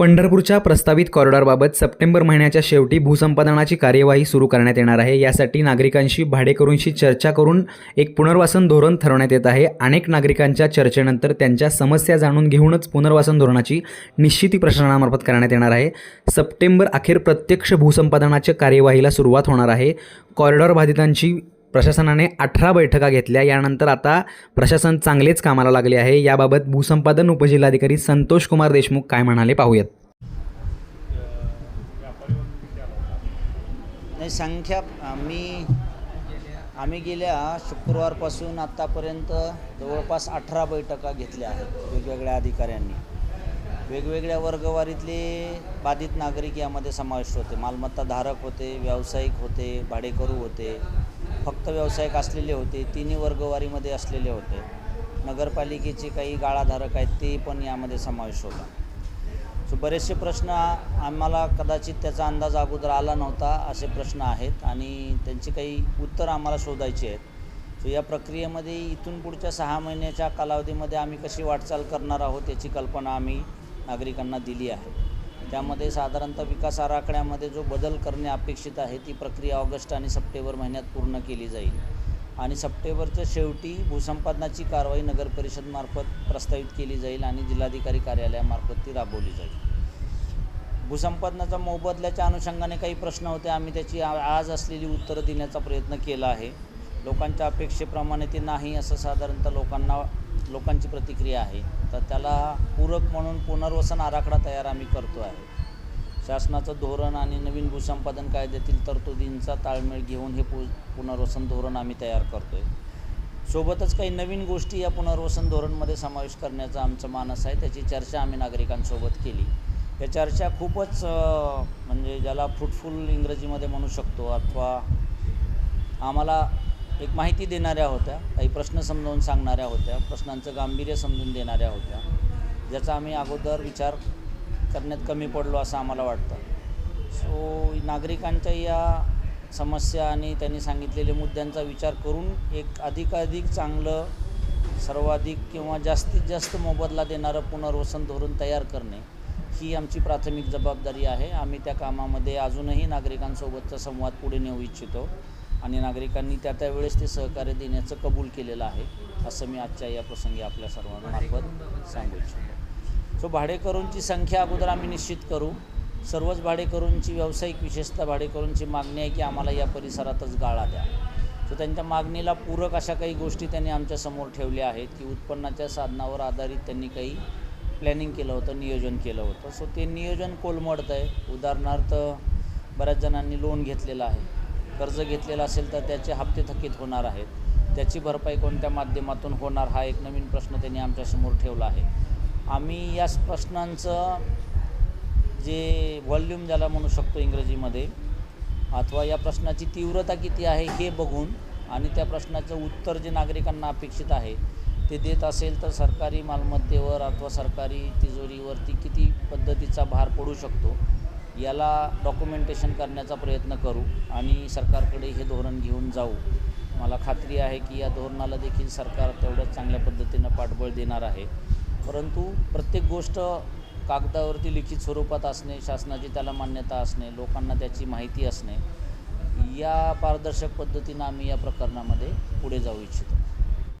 पंढरपूरच्या प्रस्तावित कॉरिडॉरबाबत सप्टेंबर महिन्याच्या शेवटी भूसंपादनाची कार्यवाही सुरू करण्यात येणार आहे. यासाठी नागरिकांशी भाडेकरूंशी चर्चा करून एक पुनर्वासन धोरण ठरवण्यात येत आहे. अनेक नागरिकांच्या चर्चेनंतर त्यांच्या समस्या जाणून घेऊनच पुनर्वासन धोरणाची निश्चिती प्रशासनामार्फत करण्यात येणार आहे. सप्टेंबर अखेर प्रत्यक्ष भूसंपादनाच्या कार्यवाहीला सुरुवात होणार आहे. कॉरिडॉर बाधितांची प्रशासनाने अठरा बैठका घेतल्या. यानंतर आता प्रशासन चांगलेच कामाला लागले आहे. याबाबत भूसंपादन उपजिल्हाधिकारी संतोष कुमार देशमुख काय म्हणाले पाहूयात. नाही संख्या आम्ही आम्ही गेल्या शुक्रवारपासून आत्तापर्यंत जवळपास अठरा बैठका घेतल्या आहेत वेगवेगळ्या अधिकाऱ्यांनी. वेगवेगळ्या वर्गवारीतले बाधित नागरिक यामध्ये समाविष्ट होते. मालमत्ता धारक होते व्यावसायिक होते भाडेकरू होते. फक्त व्यावसायिक असलेले होते तिन्ही वर्गवारीमध्ये असलेले होते. नगरपालिकेचे काही गाळाधारक आहेत ते पण यामध्ये समावेश होता. सो बरेचसे प्रश्न आम्हाला कदाचित त्याचा अंदाज अगोदर आला नव्हता असे प्रश्न आहेत आणि त्यांची काही उत्तर आम्हाला शोधायची आहेत. सो या प्रक्रियेमध्ये इथून पुढच्या सहा महिन्याच्या कालावधीमध्ये आम्ही कशी वाटचाल करणार आहोत याची कल्पना आम्ही नागरिकांना दिली आहे. त्यामध्ये साधारणतः विकास आराखड्यामध्ये जो बदल करणे अपेक्षित आहे ती प्रक्रिया ऑगस्ट आणि सप्टेंबर महिन्यात पूर्ण केली जाईल. आणि सप्टेंबरच्या शेवटी भूसंपादनाची कारवाई नगर परिषदमार्फत प्रस्तावित केली जाईल आणि जिल्हाधिकारी कार्यालयामार्फत ती राबवली जाईल. भूसंपादनाचा मोबदल्याच्या अनुषंगाने काही प्रश्न होते. आम्ही त्याची आ- आज असलेली उत्तरं देण्याचा प्रयत्न केला आहे. लोकांच्या अपेक्षेप्रमाणे ते नाही असं साधारणतः लोकांना लोकांची प्रतिक्रिया आहे तर त्याला पूरक म्हणून पुनर्वसन आराखडा तयार आम्ही करतो आहे. शासनाचं धोरण आणि नवीन भूसंपादन कायद्यातील तरतुदींचा ताळमेळ घेऊन हे पु पुनर्वसन धोरण आम्ही तयार करतो आहे सोबतच काही नवीन गोष्टी या पुनर्वसन धोरणमध्ये समावेश करण्याचा आमचं मानस आहे. त्याची चर्चा आम्ही नागरिकांसोबत केली. या चर्चा खूपच म्हणजे ज्याला फ्रुटफुल इंग्रजीमध्ये म्हणू शकतो अथवा आम्हाला एक माहिती देणाऱ्या होत्या काही प्रश्न समजावून सांगणाऱ्या होत्या प्रश्नांचं गांभीर्य समजून देणाऱ्या होत्या. ज्याचा आम्ही अगोदर विचार करण्यात कमी पडलो असं आम्हाला वाटतं. सो नागरिकांच्या या समस्या आणि त्यांनी सांगितलेल्या मुद्द्यांचा विचार करून एक अधिकाधिक चांगलं सर्वाधिक किंवा जास्तीत जास्त मोबदला देणारं पुनर्वसन धोरण तयार करणे ही आमची प्राथमिक जबाबदारी आहे. आम्ही त्या कामामध्ये अजूनही नागरिकांसोबतचा संवाद पुढे नेऊ इच्छितो. आणि नागरिकांनी त्या त्यावेळेस ते सहकार्य देण्याचं कबूल केलेलं आहे असं मी आजच्या या प्रसंगी आपल्या सर्वांमार्फत सांगू इच्छितो. सो भाडेकरूंची संख्या अगोदर आम्ही निश्चित करू. सर्वच भाडेकरूंची व्यावसायिक विशेषतः भाडेकरूंची मागणी आहे की आम्हाला या परिसरातच गाळा द्या. सो त्यांच्या मागणीला पूरक अशा काही गोष्टी त्यांनी आमच्यासमोर ठेवल्या आहेत की उत्पन्नाच्या साधनावर आधारित त्यांनी काही प्लॅनिंग केलं होतं नियोजन केलं होतं. सो ते नियोजन कोलमडतं आहे उदाहरणार्थ बऱ्याच जणांनी लोन घेतलेलं आहे. कर्ज घेतलेलं असेल तर त्याचे हप्ते थकीत होणार आहेत. त्याची भरपाई कोणत्या माध्यमातून होणार हा एक नवीन प्रश्न त्यांनी आमच्यासमोर ठेवला आहे. आम्ही या प्रश्नांचं जे व्हॉल्यूम ज्याला म्हणू शकतो इंग्रजीमध्ये अथवा या प्रश्नाची तीव्रता किती आहे हे बघून आणि त्या प्रश्नाचं उत्तर जे नागरिकांना अपेक्षित आहे ते देत असेल तर सरकारी मालमत्तेवर अथवा सरकारी तिजोरीवरती किती पद्धतीचा भार पडू शकतो. याला डॉक्युमेंटेशन करण्याचा प्रयत्न करू आणि सरकारकडे हे धोरण घेऊन जाऊ. मला खात्री आहे की या धोरणाला देखील सरकार तेवढ्याच चांगल्या पद्धतीनं पाठबळ देणार आहे. परंतु प्रत्येक गोष्ट कागदावरती लिखित स्वरूपात असणे शासनाची त्याला मान्यता असणे लोकांना त्याची माहिती असणे या पारदर्शक पद्धतीनं आम्ही या प्रकरणामध्ये पुढे जाऊ इच्छितो.